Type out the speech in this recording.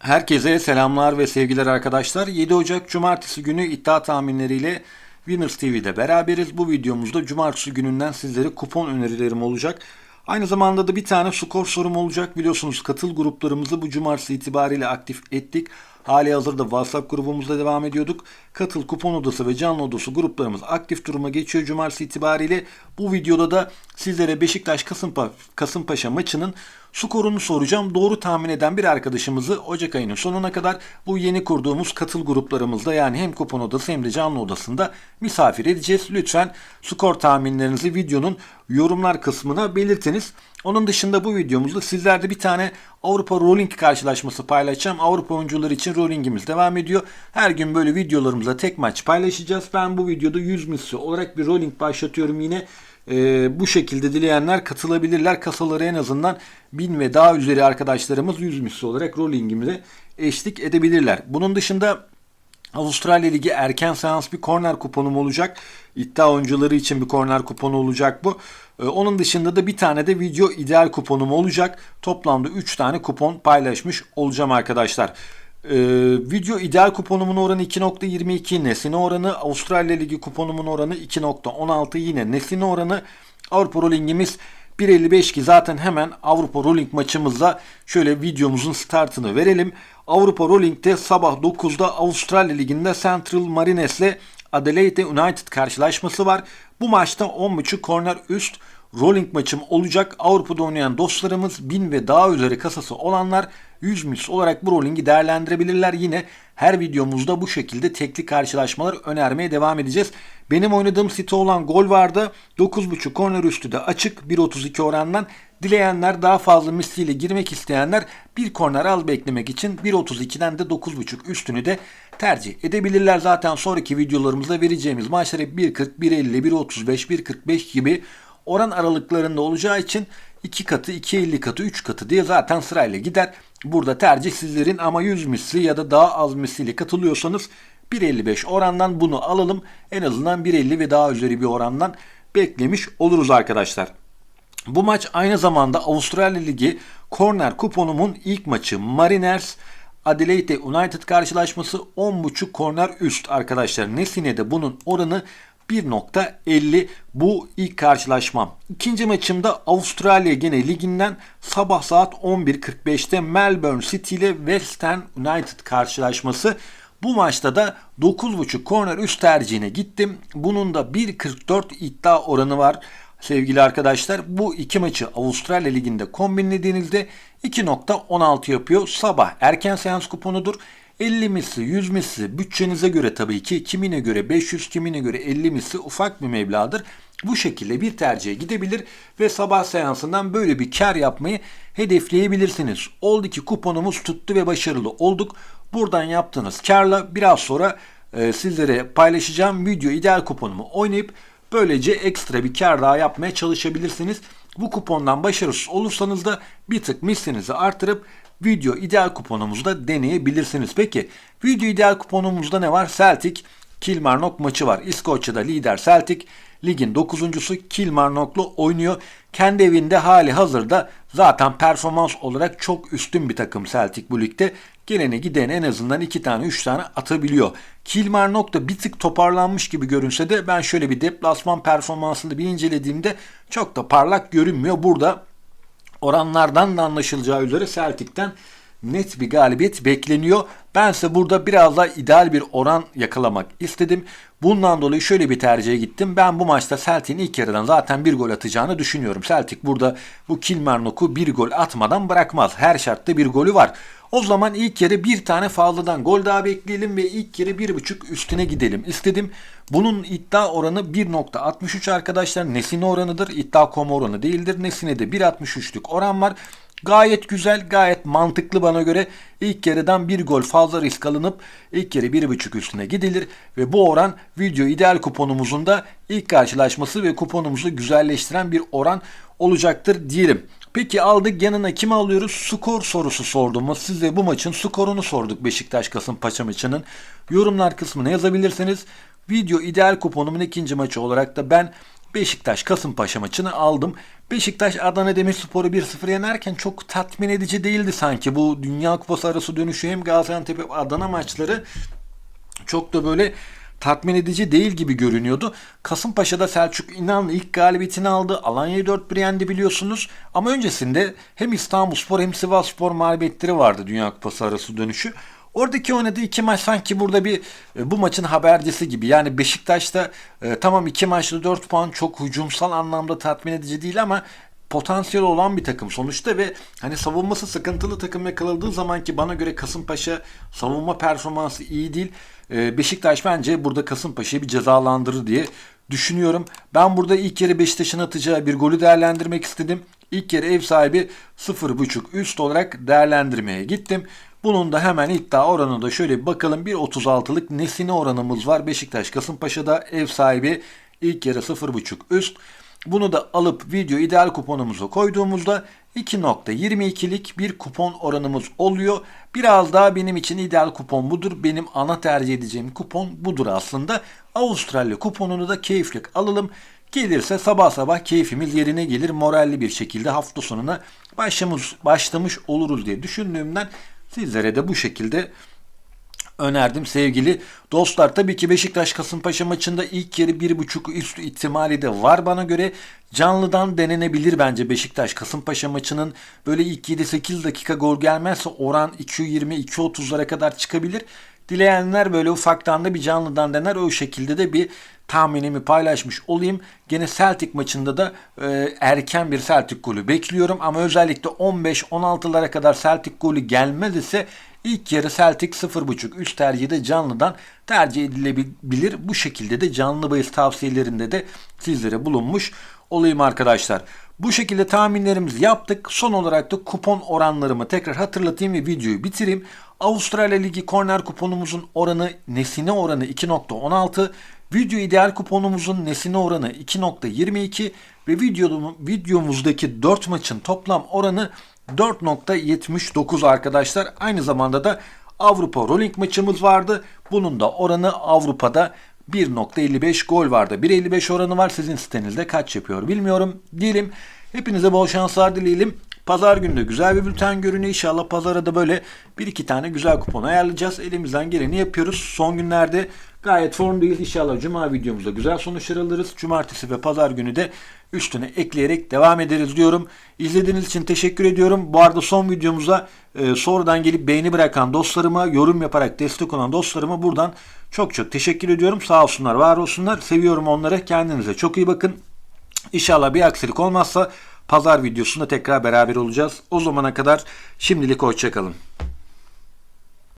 Herkese selamlar ve sevgiler arkadaşlar. 7 Ocak Cumartesi günü iddia tahminleriyle Winners TV'de beraberiz. Bu videomuzda Cumartesi gününden sizlere kupon önerilerim olacak. Aynı zamanda da bir tane skor sorum olacak. Biliyorsunuz katıl gruplarımızı bu cumartesi itibariyle aktif ettik. Hali hazırda WhatsApp grubumuzda devam ediyorduk. Katıl kupon odası ve canlı odası gruplarımız aktif duruma geçiyor cumartesi itibariyle. Bu videoda da sizlere Beşiktaş Kasımpa Kasımpaşa maçının skorunu soracağım. Doğru tahmin eden bir arkadaşımızı Ocak ayının sonuna kadar bu yeni kurduğumuz katıl gruplarımızda yani hem kupon odası hem de canlı odasında misafir edeceğiz. Lütfen skor tahminlerinizi videonun yorumlar kısmına belirtiniz. Onun dışında bu videomuzda sizlerde bir tane Avrupa Rolling karşılaşması paylaşacağım. Avrupa oyuncuları için rollingimiz devam ediyor. Her gün böyle videolarımızda tek maç paylaşacağız. Ben bu videoda 100 misli olarak bir rolling başlatıyorum yine. Ee, bu şekilde dileyenler katılabilirler. Kasaları en azından 1000 ve daha üzeri arkadaşlarımız 100 misli olarak rollingimize eşlik edebilirler. Bunun dışında Avustralya Ligi erken seans bir korner kuponum olacak. İddia oyuncuları için bir korner kuponu olacak bu. Ee, onun dışında da bir tane de video ideal kuponum olacak. Toplamda 3 tane kupon paylaşmış olacağım arkadaşlar. Ee, video ideal kuponumun oranı 2.22 nesine oranı. Avustralya Ligi kuponumun oranı 2.16 yine nesine oranı. Avrupa Rolling'imiz 1.55 ki zaten hemen Avrupa Rolling maçımızda şöyle videomuzun startını verelim. Avrupa Rolling'de sabah 9'da Avustralya Ligi'nde Central Marines ile Adelaide United karşılaşması var. Bu maçta 10.5 korner üst rolling maçım olacak. Avrupa'da oynayan dostlarımız 1000 ve daha üzeri kasası olanlar 100 mis olarak bu rollingi değerlendirebilirler. Yine her videomuzda bu şekilde tekli karşılaşmalar önermeye devam edeceğiz. Benim oynadığım site olan gol vardı. 9.5 korner üstü de açık 1.32 orandan. Dileyenler daha fazla misliyle girmek isteyenler bir korner al beklemek için 1.32'den de 9.5 üstünü de tercih edebilirler. Zaten sonraki videolarımızda vereceğimiz maçlar hep 1.40, 1.50, 1.35, 1.45 gibi oran aralıklarında olacağı için 2 katı, 2.50 katı, 3 katı diye zaten sırayla gider. Burada tercih sizlerin ama 100 misli ya da daha az misliyle katılıyorsanız 1.55 orandan bunu alalım. En azından 1.50 ve daha üzeri bir orandan beklemiş oluruz arkadaşlar. Bu maç aynı zamanda Avustralya Ligi korner kuponumun ilk maçı Mariners Adelaide United karşılaşması 10.5 korner üst arkadaşlar. Nesine'de bunun oranı 1.50 bu ilk karşılaşmam. İkinci maçımda Avustralya gene liginden sabah saat 11.45'te Melbourne City ile Western United karşılaşması. Bu maçta da 9.5 korner üst tercihine gittim. Bunun da 1.44 iddia oranı var. Sevgili arkadaşlar bu iki maçı Avustralya Ligi'nde kombinlediğinizde 2.16 yapıyor. Sabah erken seans kuponudur. 50 misli, 100 misli bütçenize göre tabii ki kimine göre 500, kimine göre 50 misli ufak bir meblağdır. Bu şekilde bir tercihe gidebilir ve sabah seansından böyle bir kar yapmayı hedefleyebilirsiniz. Oldu ki kuponumuz tuttu ve başarılı olduk. Buradan yaptığınız karla biraz sonra e, sizlere paylaşacağım video ideal kuponumu oynayıp böylece ekstra bir kar daha yapmaya çalışabilirsiniz. Bu kupondan başarısız olursanız da bir tık mislinizi artırıp video ideal kuponumuzda deneyebilirsiniz. Peki video ideal kuponumuzda ne var? Celtic Kilmarnock maçı var. İskoçya'da lider Celtic ligin 9.sü Kilmarnock'la oynuyor. Kendi evinde hali hazırda zaten performans olarak çok üstün bir takım Celtic bu ligde. Geleni gideni en azından 2 tane 3 tane atabiliyor. Kilmarnock da bir tık toparlanmış gibi görünse de ben şöyle bir deplasman performansını bir incelediğimde çok da parlak görünmüyor. Burada oranlardan da anlaşılacağı üzere Celtic'ten net bir galibiyet bekleniyor. Bense burada biraz daha ideal bir oran yakalamak istedim. Bundan dolayı şöyle bir tercihe gittim. Ben bu maçta Celtic'in ilk yarıdan zaten bir gol atacağını düşünüyorum. Celtic burada bu Kilmarnock'u bir gol atmadan bırakmaz. Her şartta bir golü var. O zaman ilk yarı bir tane fazladan gol daha bekleyelim ve ilk yarı bir buçuk üstüne gidelim istedim. Bunun iddia oranı 1.63 arkadaşlar. Nesine oranıdır. İddia.com oranı değildir. Nesine de 1.63'lük oran var. Gayet güzel, gayet mantıklı bana göre. İlk yarıdan bir gol fazla risk alınıp ilk yarı 1.5 üstüne gidilir ve bu oran video ideal kuponumuzun da ilk karşılaşması ve kuponumuzu güzelleştiren bir oran olacaktır diyelim. Peki aldık yanına kim alıyoruz? Skor sorusu sordum. Size bu maçın skorunu sorduk Beşiktaş Kasımpaşa maçının. Yorumlar kısmına yazabilirsiniz. Video ideal kuponumun ikinci maçı olarak da ben Beşiktaş Kasımpaşa maçını aldım. Beşiktaş Adana Demirspor'u 1-0 yenerken çok tatmin edici değildi sanki. Bu Dünya Kupası arası dönüşü hem Gaziantep hem Adana maçları çok da böyle tatmin edici değil gibi görünüyordu. Kasımpaşa'da Selçuk İnanlı ilk galibiyetini aldı. Alanya'yı 4-1 yendi biliyorsunuz. Ama öncesinde hem İstanbulspor hem Sivasspor mağlubiyetleri vardı Dünya Kupası arası dönüşü. Oradaki oynadığı iki maç sanki burada bir e, bu maçın habercisi gibi. Yani Beşiktaş'ta e, tamam iki maçta 4 puan çok hücumsal anlamda tatmin edici değil ama potansiyel olan bir takım sonuçta ve hani savunması sıkıntılı takım yakalandığı zaman ki bana göre Kasımpaşa savunma performansı iyi değil. Ee, Beşiktaş bence burada Kasımpaşa'yı bir cezalandırır diye düşünüyorum. Ben burada ilk yarı Beşiktaş'ın atacağı bir golü değerlendirmek istedim. İlk yarı ev sahibi 0.5 üst olarak değerlendirmeye gittim. Bunun da hemen iddia oranı da şöyle bir bakalım. 1.36'lık nesine oranımız var. Beşiktaş Kasımpaşa'da ev sahibi ilk yarı 0.5 üst. Bunu da alıp video ideal kuponumuza koyduğumuzda 2.22'lik bir kupon oranımız oluyor. Biraz daha benim için ideal kupon budur. Benim ana tercih edeceğim kupon budur aslında. Avustralya kuponunu da keyiflik alalım. Gelirse sabah sabah keyfimiz yerine gelir. Moralli bir şekilde hafta sonuna başlamış, başlamış oluruz diye düşündüğümden sizlere de bu şekilde önerdim sevgili dostlar. Tabii ki Beşiktaş Kasımpaşa maçında ilk yarı 1.5 üstü ihtimali de var bana göre. Canlıdan denenebilir bence Beşiktaş Kasımpaşa maçının böyle ilk 7-8 dakika gol gelmezse oran 2.20-2.30'lara kadar çıkabilir. Dileyenler böyle ufaktan da bir canlıdan dener. O şekilde de bir tahminimi paylaşmış olayım. Gene Celtic maçında da e, erken bir Celtic golü bekliyorum. Ama özellikle 15-16'lara kadar Celtic golü gelmez ise ilk yarı Celtic 0.5 üst tercihi de canlıdan tercih edilebilir. Bu şekilde de canlı bahis tavsiyelerinde de sizlere bulunmuş olayım arkadaşlar. Bu şekilde tahminlerimizi yaptık. Son olarak da kupon oranlarımı tekrar hatırlatayım ve videoyu bitireyim. Avustralya Ligi korner kuponumuzun oranı nesine oranı 2.16. Video ideal kuponumuzun nesine oranı 2.22 ve video, videomuzdaki 4 maçın toplam oranı 4.79 arkadaşlar. Aynı zamanda da Avrupa Rolling maçımız vardı. Bunun da oranı Avrupa'da 1.55 gol vardı. 1.55 oranı var. Sizin sitenizde kaç yapıyor bilmiyorum. Diyelim. Hepinize bol şanslar dileyelim. Pazar günü de güzel bir bülten görünüyor. İnşallah pazara da böyle bir iki tane güzel kupon ayarlayacağız. Elimizden geleni yapıyoruz. Son günlerde gayet formdayız. İnşallah cuma videomuzda güzel sonuçlar alırız. Cumartesi ve pazar günü de üstüne ekleyerek devam ederiz diyorum. İzlediğiniz için teşekkür ediyorum. Bu arada son videomuza e, sonradan gelip beğeni bırakan dostlarıma, yorum yaparak destek olan dostlarıma buradan çok çok teşekkür ediyorum. Sağ olsunlar, var olsunlar. Seviyorum onları. Kendinize çok iyi bakın. İnşallah bir aksilik olmazsa pazar videosunda tekrar beraber olacağız. O zamana kadar şimdilik hoşçakalın.